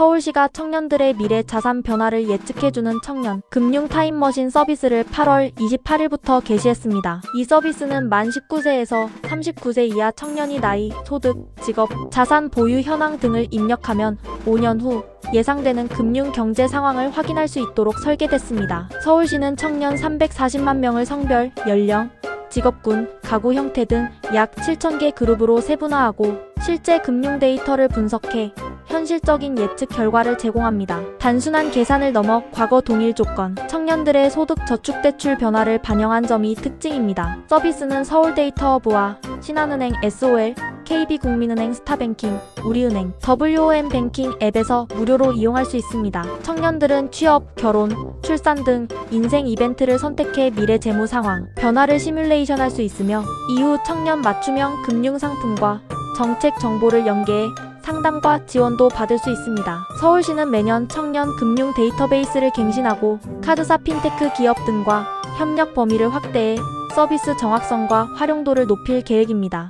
서울시가 청년들의 미래 자산 변화를 예측해주는 청년 금융 타임머신 서비스를 8월 28일부터 개시했습니다. 이 서비스는 만 19세에서 39세 이하 청년이 나이, 소득, 직업, 자산 보유 현황 등을 입력하면 5년 후 예상되는 금융 경제 상황을 확인할 수 있도록 설계됐습니다. 서울시는 청년 340만 명을 성별, 연령, 직업군, 가구 형태 등 약 7,000개 그룹으로 세분화하고 실제 금융 데이터를 분석해 현실적인 예측 결과를 제공합니다. 단순한 계산을 넘어 과거 동일 조건, 청년들의 소득 저축 대출 변화를 반영한 점이 특징입니다. 서비스는 서울데이터허브와 신한은행 SOL, KB국민은행 스타뱅킹, 우리은행, WOM 뱅킹 앱에서 무료로 이용할 수 있습니다. 청년들은 취업, 결혼, 출산 등 인생 이벤트를 선택해 미래 재무 상황, 변화를 시뮬레이션할 수 있으며 이후 청년 맞춤형 금융 상품과 정책 정보를 연계해 상담과 지원도 받을 수 있습니다. 서울시는 매년 청년 금융 데이터베이스를 갱신하고 카드사 핀테크 기업 등과 협력 범위를 확대해 서비스 정확성과 활용도를 높일 계획입니다.